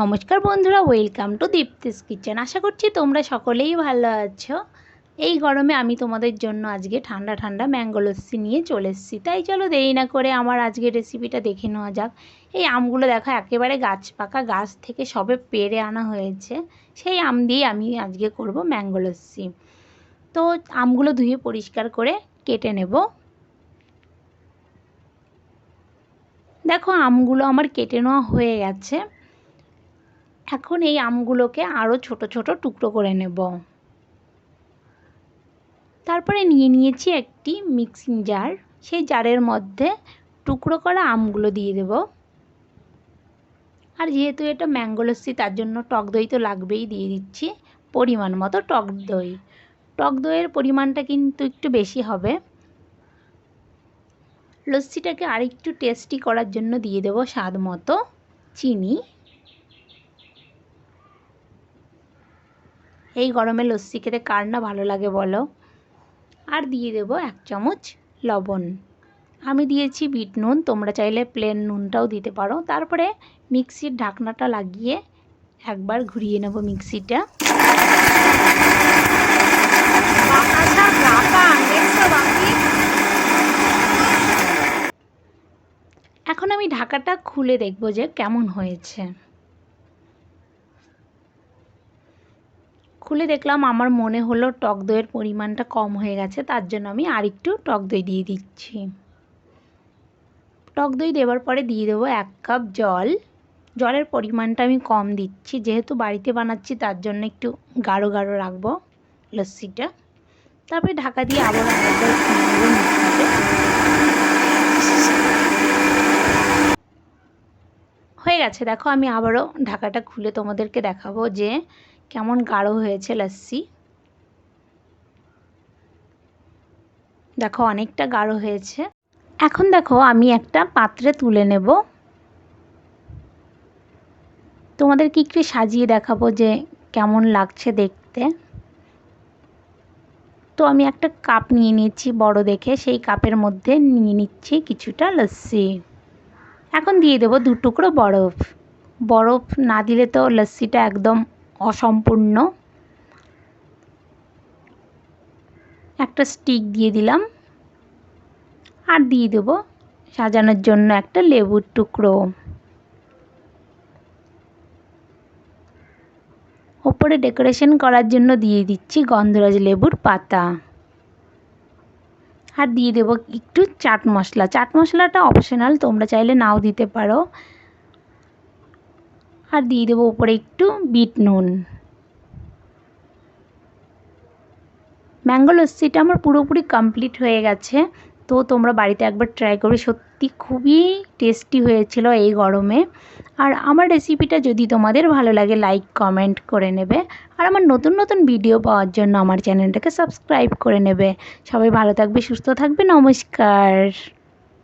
নমস্কার বন্ধুরা welcome to Dipti's kitchen আশা করছি তোমরা সকলেই ভালো আছো। এই গরমে আমি তোমাদের জন্য আজকে ঠান্ডা ঠান্ডা ম্যাঙ্গো লস্যি নিয়ে চলে এসেছি। তাই চলো দেরি না করে আমার আজকে রেসিপিটা দেখে নেওয়া যাক। এই আমগুলো দেখো, একেবারে গাছ পাকা গাছ থেকে সবে পেরে আনা হয়েছে। সেই আম দিয়ে আমি আজকে করব ম্যাঙ্গো লস্যি। তো আমগুলো ধুয়ে পরিষ্কার করে কেটে নেব। দেখো, আমগুলো আমার কেটে নেওয়া হয়ে গেছে। এখন এই আমগুলোকে আরও ছোট ছোট টুকরো করে নেব। তারপরে নিয়ে নিয়েছি একটি মিক্সিং জার সেই জারের মধ্যে টুকরো করা আমগুলো দিয়ে দেব। আর যেহেতু এটা ম্যাঙ্গো লস্যি, তার জন্য টক দই তো লাগবেই দিয়ে দিচ্ছি। পরিমাণ মতো টক দই। টক দইয়ের পরিমাণটা কিন্তু একটু বেশি হবে। লস্যিটাকে আরেকটু টেস্টি করার জন্য দিয়ে দেবো স্বাদ মতো চিনি। এই গরমে লস্যি খেতে কার না ভালো লাগে বলো? আর দিয়ে দেবো এক চামচ লবণ। আমি দিয়েছি বিট নুন, তোমরা চাইলে প্লেন নুনটাও দিতে পারো। তারপরে মিক্সির ঢাকনাটা লাগিয়ে একবার ঘুরিয়ে নেব মিক্সিটা। এখন আমি ঢাকাটা খুলে দেখব যে কেমন হয়েছে। খুলে দেখলাম আমার মনে হলো টক দইয়ের পরিমাণটা কম হয়ে গেছে, তার জন্য আমি আরেকটু টক দই দিয়ে দিচ্ছি। টক দই দেওয়ার পরে দিয়ে দেবো এক কাপ জল। জলের পরিমাণটা আমি কম দিচ্ছি, যেহেতু বাড়িতে বানাচ্ছি তার জন্য একটু গাঢ় গাঢ় রাখব লস্যিটা। তারপরে ঢাকা দিয়ে আবার হয়ে গেছে, দেখো আমি আবারও ঢাকাটা খুলে তোমাদেরকে দেখাবো যে কেমন গাঢ় হয়েছে লস্যি দেখো, অনেকটা গাঢ় হয়েছে। এখন দেখো, আমি একটা পাত্রে তুলে নেব। তোমাদেরকে একটু সাজিয়ে দেখাবো যে কেমন লাগছে দেখতে? তো আমি একটা কাপ নিয়ে নিচ্ছি বড় দেখে, সেই কাপের মধ্যে নিয়ে নিচ্ছি কিছুটা লস্যি এখন দিয়ে দেবো দু টুকরো বরফ। বরফ না দিলে তো লস্যিটা একদম অসম্পূর্ণ। একটা স্টিক দিয়ে দিলাম। আর দিয়ে দেবো সাজানোর জন্য একটা লেবুর টুকরো। ওপরে ডেকোরেশন করার জন্য দিয়ে দিচ্ছি গন্ধরাজ লেবুর পাতা। আর দিয়ে দেবো একটু চাট মশলা। চাট মশলাটা অপশনাল, তোমরা চাইলে নাও দিতে পারো। আর দিয়ে দেবো উপরে একটু বিট নুন। ম্যাঙ্গো লস্যিটা আমার পুরোপুরি কমপ্লিট হয়ে গেছে। তো তোমরা বাড়িতে একবার ট্রাই করবে সত্যি খুবই টেস্টি হয়েছিল এই গরমে। আর আমার রেসিপিটা যদি তোমাদের ভালো লাগে লাইক কমেন্ট করে নেবে। আর আমার নতুন নতুন ভিডিও পাওয়ার জন্য আমার চ্যানেলটাকে সাবস্ক্রাইব করে নেবে। সবাই ভালো থাকবে, সুস্থ থাকবে, নমস্কার।